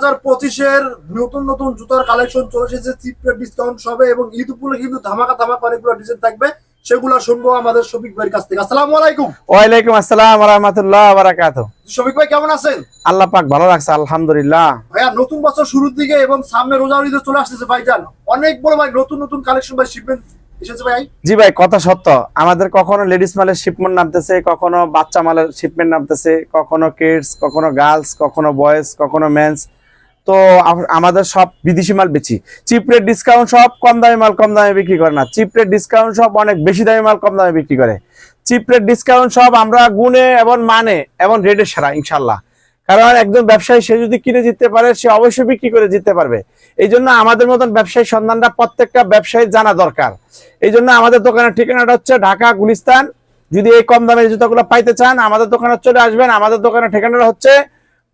হাজার পঁচিশের নতুন নতুন জুতার কালেকশন চলে এসেছে। চিপ রেট ডিসকাউন্ট সবে এবং ঈদ উপলক্ষে কিন্তু ধামাকা ধামাকা অনেকগুলো ডিজাইন থাকবে। সেগুলো শুনব আমাদের শফিক ভাইয়ের কাছ থেকে। আসসালামু আলাইকুম। আসসালাম রহমতুল্লাহ বারাকাত শফিক ভাই কেমন আছেন? আল্লাহ পাক ভালো রাখছে আলহামদুলিল্লাহ। ভাইয়া নতুন বছর শুরুর দিকে এবং সামনে ঈদে চলে ভাইজান। অনেক বড় ভাই নতুন নতুন কালেকশন ভাই শিপমেন্ট জি ভাই কথা সত্য। আমাদের কখনো লেডিস মালের শিপমেন্ট নামতেছে কখনো বাচ্চা মালের শিপমেন্ট নামতেছে কখনো কিডস কখনো গার্লস কখনো বয়েজ কখনো মেন্স তো আমাদের সব বিদেশি মাল বেচি। চিপ রেট ডিসকাউন্ট সব কম দামে মাল কম দামে বিক্রি করে না। চিপ রেট ডিসকাউন্ট সব অনেক বেশি দামি মাল কম দামে বিক্রি করে। চিপ রেট ডিসকাউন্ট সব আমরা গুণে এবং মানে এবং রেটে সেরা ইনশাল্লাহ কারণ একজন ব্যবসায়ী, সে যদি কিনে জিততে পারে, সে অবশ্যই বিক্রি করে জিততে পারবে। এই জন্য আমাদের মতন ব্যবসায়ী সন্ধানটা প্রত্যেকটা ব্যবসায়ী জানা দরকার। এই জন্য আমাদের দোকানের ঠিকানাটা হচ্ছে ঢাকা, গুলিস্তান। যদি এই কম দামের জুতাগুলো পাইতে চান, আমাদের দোকানে চলে আসবেন। আমাদের দোকানের ঠিকানাটা হচ্ছে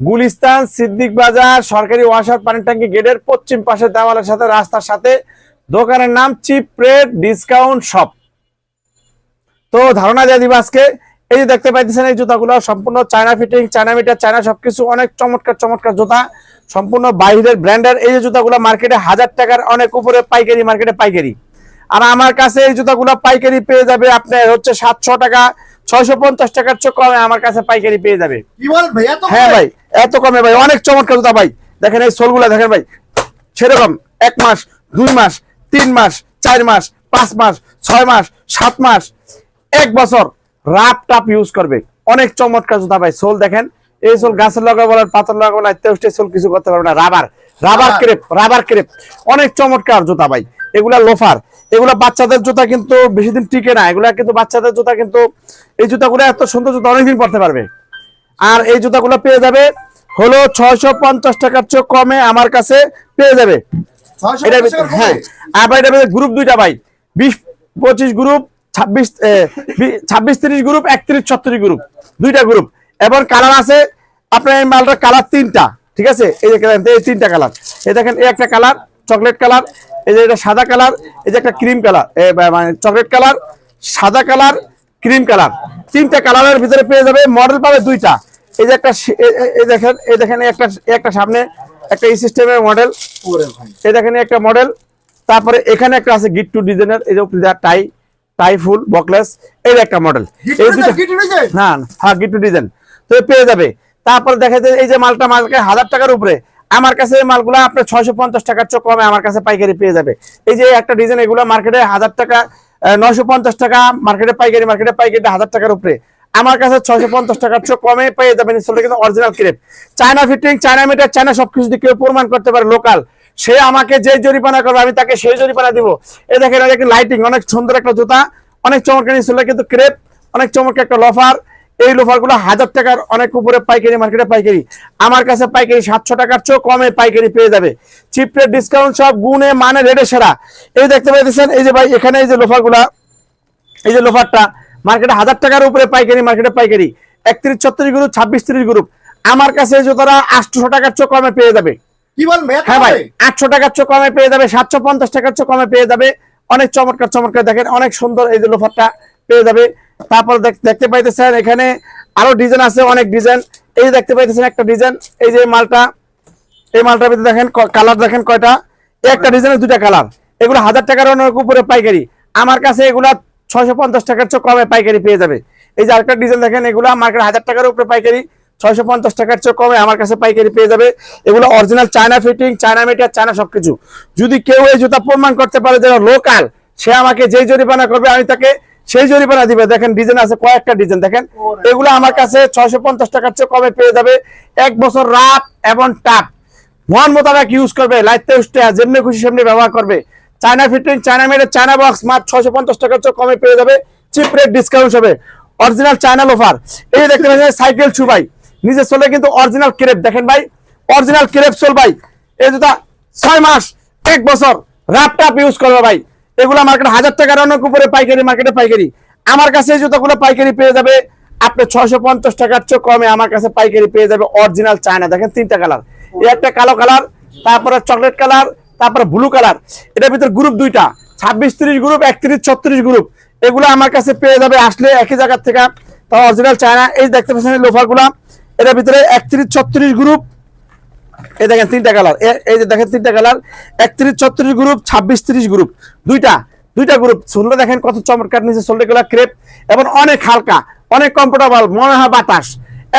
গুলিস্তান সিদ্দিক বাজার সরকারি ওয়াসার পানি ট্যাঙ্কি গেটের পশ্চিম পাশে দেওয়ালের সাথে রাস্তার সাথে দোকানের নাম চিপ রেট ডিসকাউন্ট শপ তো ধারণা দিয়ে দিব আজকে। এই যে দেখতে পাইতেছেন এই জুতাগুলো সম্পূর্ণ China fitting China meter China সবকিছু অনেক চমৎকার চমৎকার জুতা। সম্পূর্ণ বাইরের ব্র্যান্ডের এই যে জুতাগুলো মার্কেটে হাজার টাকার অনেক উপরে পাইকারি মার্কেটে পাইকারি। আর আমার কাছে এই জুতাগুলো পাইকারি পেয়ে যাবে আপনার হচ্ছে সাতশো টাকা ছয়শো পঞ্চাশ টাকার চেয়ে কমে আমার কাছে পাইকারি পেয়ে যাবে। হ্যাঁ ভাই। এত কমে ভাই অনেক চমৎকার জুতা ভাই। দেখেন এই সোলগুলা দেখেন ভাই সেরকম এক মাস দুই মাস তিন মাস চার মাস পাঁচ মাস ছয় মাস সাত মাস এক বছর রাপ টাপ ইউজ করবে। অনেক চমৎকার জুতা ভাই সোল দেখেন। এই সোল গাছের লাগাবো বলেন পাথর লাগাবো না তেউস্টে সোল কিছু করতে পারবে না। Rubber rubber rubber. Crepe rubber crepe. অনেক চমৎকার জুতা ভাই। এগুলা লোফার এগুলা বাচ্চাদের জুতা কিন্তু বেশি দিন টিকে না। এগুলা কিন্তু বাচ্চাদের জুতা কিন্তু এই জুতাগুলো এত সুন্দর জুতা অনেকদিন পরতে পারবে। আর এই জুতাগুলো পেয়ে যাবে হলো ছয়শো পঞ্চাশ টাকার চেয়ে কমে আমার কাছে পেয়ে যাবে। এটা হ্যাঁ? আবার এটা গ্রুপ দুইটা ভাই। বিশ পঁচিশ গ্রুপ ছাব্বিশ ছাব্বিশ তিরিশ গ্রুপ একত্রিশ ছত্রিশ গ্রুপ দুইটা গ্রুপ এবার কালার আছে আপনার এই মালটার কালার তিনটা ঠিক আছে? এই যে এই তিনটা কালার এই দেখেন এই একটা কালার চকলেট কালার এই যে এটা সাদা কালার এই যে একটা ক্রিম কালার মানে চকলেট কালার সাদা কালার ক্রিম কালার তিনটা কালারের ভিতরে পেয়ে যাবে মডেল পাবে দুইটা। এই যে একটা এই দেখেন এই দেখেন একটা একটা সামনে একটা এই সিস্টেমের মডেল এই দেখেন একটা মডেল তারপরে এখানে একটা আছে গিট টু ডিজাইনের এই যে টাই টাই ফুল বকলেস এই যে একটা মডেল এই দুটো না, হ্যাঁ গিট টু ডিজাইন তো পেয়ে যাবে। তারপরে দেখা যায় এই যে মালটা মালকে হাজার টাকার উপরে। আমার কাছে এই মালগুলো আপনার ছয়শো পঞ্চাশ টাকার চেয়ে কমে আমার কাছে পাইকারি পেয়ে যাবে। এই যে একটা ডিজাইন এগুলো মার্কেটে হাজার টাকা নয়শো পঞ্চাশ টাকা মার্কেটে পাইকারি মার্কেটে পাইকারি হাজার টাকার উপরে। আমার কাছে ছয়শো পঞ্চাশ টাকার চেয়ে কমে পেয়ে যাবেন কিন্তু original crepe China fitting China meter China সবকিছু যদি কেউ প্রমাণ করতে পারে লোকাল সে আমাকে যে জরিপানা করবে, আমি তাকে সেই জরিপানা দিব। এই দেখেন লাইটিং অনেক সুন্দর একটা জুতা, অনেক চমৎকার ছিল কিন্তু ক্রেপ অনেক চমৎকার একটা লফার এই লোফারগুলো হাজার টাকার অনেক উপরে পাইকারি মার্কেটে পাইকারি। আমার কাছে পাইকারি সাতশো টাকার চেয়েও কমে পাইকারি পেয়ে যাবে। চিপ রেট ডিসকাউন্ট সব, গুণে মানে রেটে সেরা। এই দেখতে পাইতেছেন, এই যে ভাই, এখানে এই যে লোফারগুলা এই যে লোফারটা মার্কেটে হাজার টাকার উপরে পাইকারি মার্কেটে পাইকারি। একত্রিশ ছত্রিশ গ্রুপ ছাব্বিশ তিরিশ গ্রুপ। আমার কাছে জুতারা আটশো টাকার চেয়ে কমে পেয়ে যাবে। কি হ্যাঁ ভাই আটশো টাকার চেয়ে কমে পেয়ে যাবে সাতশো পঞ্চাশ টাকার চেয়ে কমে পেয়ে যাবে। অনেক চমৎকার চমৎকার দেখেন অনেক সুন্দর এই যে লোফারটা পেয়ে যাবে। তারপর দেখ- দেখতে পাইতেছেন এখানে আরও ডিজাইন আছে অনেক ডিজাইন। এই যে দেখতে পাইতেছেন একটা ডিজাইন এই যে মালটা এই মালটার ভিতরে দেখেন কালার দেখেন কয়টা। একটা ডিজাইনের দুটা কালার। এগুলো হাজার টাকার অনেক উপরে পাইকারি। আমার কাছে এগুলা ছয়শো পঞ্চাশ টাকার চেয়ে কমে পাইকারি পেয়ে যাবে। এই যে আরেকটা ডিজাইন দেখেন, এগুলো মার্কেট হাজার টাকার উপরে পাইকারি, ছয়শো পঞ্চাশ টাকার চেয়ে কমে আমার কাছে পাইকারি পেয়ে যাবে। এগুলো original China fitting China meter China সবকিছু। যদি কেউ এই জুতা প্রমাণ করতে পারে যে লোকাল সে আমাকে যেই জরিমানা করবে, আমি তাকে সেই জরিমানা দিবে। দেখেন, ডিজাইন আছে, কয়েকটা ডিজাইন, দেখেন। এগুলো আমার কাছে ছয়শো পঞ্চাশ টাকার চেয়ে কমে পেয়ে যাবে। এক বছর রাত এবং টাপ মন মোতাবেক ইউজ করবে লাইটতে উঠতে যেমনি খুশি, সেমনি ব্যবহার করবে। চায়না ফিটিং চায়না মেডের চায়না বক্স মাত্র ছয়শো পঞ্চাশ টাকার চেয়ে কমে পেয়ে যাবে চিপ রেট ডিসকাউন্ট হবে অরিজিনাল চায়না লোফার এই দেখতে পাচ্ছেন সাইকেল শু ভাই। নিজে চলে কিন্তু অরিজিনাল ক্রেপ দেখেন ভাই। অরিজিনাল ক্রেপ চল ভাই। এই জুতা ছয় মাস, এক বছর রাপ টাপ ইউজ করবে ভাই। এগুলো মার্কেট হাজার টাকার অনেক উপরে পাইকারি মার্কেটে পাইকারি। আমার কাছে এই জুতাগুলো পাইকারি পেয়ে যাবে আপনি ছয়শো পঞ্চাশ টাকার চেয়ে কমে আমার কাছে পাইকারি পেয়ে যাবে অরিজিনাল চায়না। দেখেন তিনটা কালার এই একটা কালো কালার তারপরে চকলেট কালার তারপরে ব্লু কালার এটার ভিতরে গ্রুপ দুইটা, ছাব্বিশ তিরিশ গ্রুপ একত্রিশ ছত্রিশ গ্রুপ এগুলো আমার কাছে পেয়ে যাবে, আসলে একই জায়গার থেকে। তাও অরিজিনাল চায়না এই দেখতে পাচ্ছেন লোফারগুলা, এটার ভিতরে একত্রিশ ছত্রিশ গ্রুপ এই দেখেন তিনটা কালার এই যে দেখেন তিনটা কালার একত্রিশ ছত্রিশ গ্রুপ ছাব্বিশ তিরিশ গ্রুপ দুইটা দুইটা গ্রুপ শুনলে দেখেন কত চমৎকার, নিচে সোল্ডারগুলা ক্রেপ এবং অনেক হালকা, অনেক কমফোর্টেবল মনে হয় বাতাস,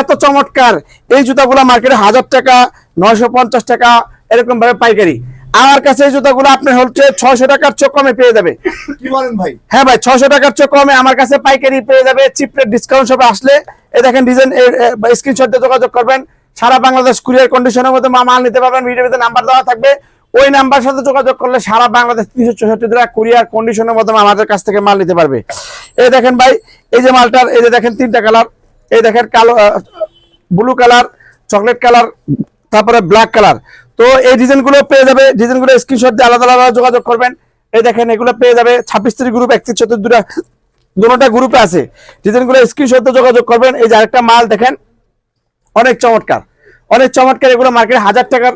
এত চমৎকার, এই জুতাগুলো মার্কেটে হাজার টাকা, নয়শো পঞ্চাশ টাকা, এরকম ভাবে পাইকারি। আমার কাছে এই জুতাগুলো আপনি হচ্ছে ছয়শো টাকার চোখ কমে পেয়ে যাবে। কি বলেন ভাই? হ্যাঁ ভাই ছয়শো টাকার চোখ কমে আমার কাছে পাইকারি পেয়ে যাবে চিপ ডিসকাউন্ট সব আসলে। এই দেখেন ডিজাইন স্ক্রিনশট দিয়ে যোগাযোগ করবেন। সারা বাংলাদেশ কুরিয়ার কন্ডিশনের মধ্যে মাল নিতে পারবেন ভিডিওতে নাম্বার দেওয়া থাকবে। ওই নাম্বার সাথে যোগাযোগ করলে সারা বাংলাদেশ তিনশো চৌষট্টি টাকা কুরিয়ার কন্ডিশনের মধ্যে আমাদের কাছ থেকে মাল নিতে পারবে। এই দেখেন ভাই এই যে মালটার এই যে দেখেন তিনটা কালার এই দেখেন কালো ব্লু কালার চকলেট কালার তারপরে ব্ল্যাক কালার তো এই ডিজাইনগুলো পেয়ে যাবে ডিজাইনগুলো স্ক্রিনশট দিয়ে আলাদা আলাদা যোগাযোগ করবেন। এই দেখেন, এগুলো পেয়ে যাবে ছাব্বিশ তারিখ গ্রুপ একত্রিশ চতুর্থ দুটা দুটা গ্রুপে আছে। ডিজাইনগুলো স্ক্রিনশট দিয়ে যোগাযোগ করবেন। এই যে আরেকটা মাল দেখেন, অনেক চমৎকার। অনেক চমৎকার, এগুলো মার্কেটে হাজার টাকার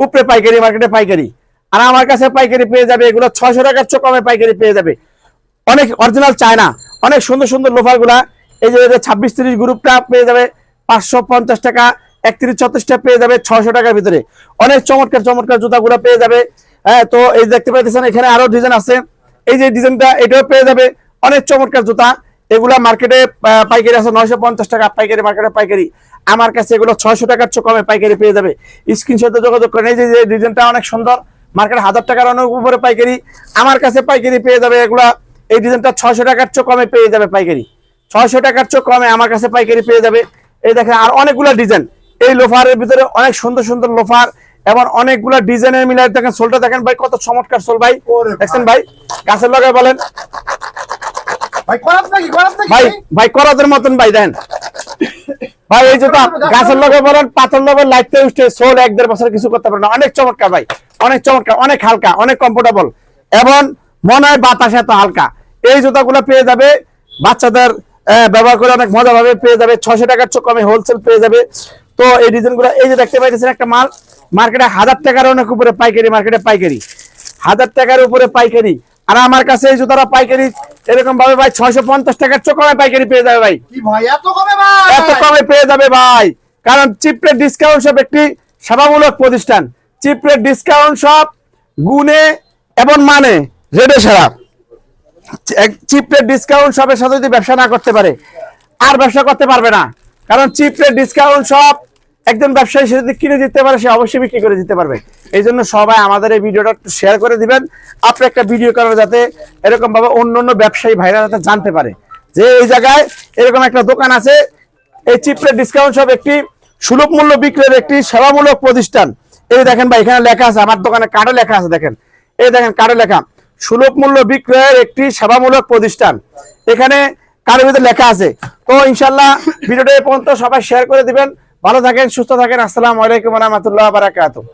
উপরে পাইকারি মার্কেটে পাইকারি। আর আমার কাছে পাইকারি পেয়ে যাবে, এগুলো ছয়শো টাকার চেয়ে কমে পাইকারি পেয়ে যাবে। অনেক অরিজিনাল চায়না, অনেক সুন্দর সুন্দর লোফারগুলা। এই যে ছাব্বিশ তিরিশ গ্রুপটা পেয়ে যাবে পাঁচশো পঞ্চাশ টাকা। একত্রিশ ছত্রিশটা পেয়ে যাবে ছয়শো টাকার ভিতরে। অনেক চমৎকার চমৎকার জুতাগুলো পেয়ে যাবে। হ্যাঁ তো এই দেখতে পাইতেছেন, এখানে আরও ডিজাইন আছে। এই যে ডিজাইনটা এটাও পেয়ে যাবে। অনেক চমৎকার জুতা। এগুলা মার্কেটে পাইকারি আছে নয়শো পঞ্চাশ টাকা, পাইকারি মার্কেটে পাইকারি। আমার কাছে এগুলো ছয়শো টাকার চেয়ে কমে পাইকারি পেয়ে যাবে। স্ক্রিনশটে যোগাযোগ করেন। এই যে ডিজাইনটা অনেক সুন্দর। মার্কেটে হাজার টাকার অনেক উপরে পাইকারি। আমার কাছে পাইকারি পেয়ে যাবে এগুলা। এই ডিজাইনটা ছয়শো টাকার চেয়ে কমে পেয়ে যাবে পাইকারি। ছয়শো টাকার চেয়ে কমে আমার কাছে পাইকারি পেয়ে যাবে। এই দেখেন, আর অনেকগুলো ডিজাইন এই লোফারের ভিতরে অনেক সুন্দর সুন্দর লোফার এবং অনেকগুলো ডিজাইনের মিলাই দেখেন সোলটা দেখেন ভাই কত চমৎকার সোল ভাই। দেখছেন ভাই? গাছের লগে বলেন। ভাই ভাই ভাই? করাতের মতন ভাই দেন ভাই এই জুতা গাছের লগে বলেন পাথর লগে লাইটতে উঠে সোল এক দেড় বছর কিছু করতে পারে না। অনেক চমৎকার ভাই অনেক চমৎকার অনেক হালকা অনেক কমফোর্টেবল এবং মনে হয় বাতাস এত হালকা। এই জুতাগুলো পেয়ে যাবে বাচ্চাদের আহ, ব্যবহার করে অনেক মজা ভাবে পেয়ে যাবে। ছশো টাকার চোখ কমে হোলসেল পেয়ে যাবে। তো এই ডিজাইনগুলো এই যে দেখতে পাইতেছেন একটা মাল মার্কেটে হাজার টাকার অনেক উপরে পাইকারি মার্কেটে পাইকারি। হাজার টাকার উপরে পাইকারি। আর আমার কাছে এই জুতারা পাইকারি এরকম ভাবে ভাই ছয়শো পঞ্চাশ টাকার চোখ কমে পাইকারি পেয়ে যাবে ভাই। এত কমে ভাই? এত কমে পেয়ে যাবে ভাই। কারণ চিপরেট ডিসকাউন্ট শপ একটি সেবামূলক প্রতিষ্ঠান। চিপরেট ডিসকাউন্ট শপ গুণে এবং মানে রেডে সারা। চিপরেট ডিসকাউন্ট শপের সাথে যদি ব্যবসা না করতে পারে আর ব্যবসা করতে পারবে না। কারণ চিপরেট ডিসকাউন্ট শপ একজন ব্যবসায়ী সে যদি কিনে দিতে পারে, সে অবশ্যই বিক্রি করে দিতে পারবে। এই জন্য সবাই আমাদের এই ভিডিওটা শেয়ার করে দিবেন। আপনি একটা ভিডিও করেন যাতে এরকম ভাবে অন্য অন্য ব্যবসায়ী ভাইরা যাতে জানতে পারে যে এই জায়গায় এরকম একটা দোকান আছে। এই চিপরেট ডিসকাউন্ট শপ একটি সুলভ মূল্য বিক্রয়ের একটি সেবামূলক প্রতিষ্ঠান। এই দেখেন ভাই, এখানে লেখা আছে, আমার দোকানে কার্ডে লেখা আছে, দেখেন। এই দেখেন কার্ডে লেখা, সুলভ মূল্য বিক্রয়ের একটি সেবামূলক প্রতিষ্ঠান। এখানে কার্ডের ভিতরে লেখা আছে। তো ইনশাল্লাহ ভিডিওটা পর্যন্ত সবাই শেয়ার করে দিবেন। ভালো থাকেন, সুস্থ থাকেন। আসসালামু আলাইকুম রহমতুল্লাহ বারাকাতুহ।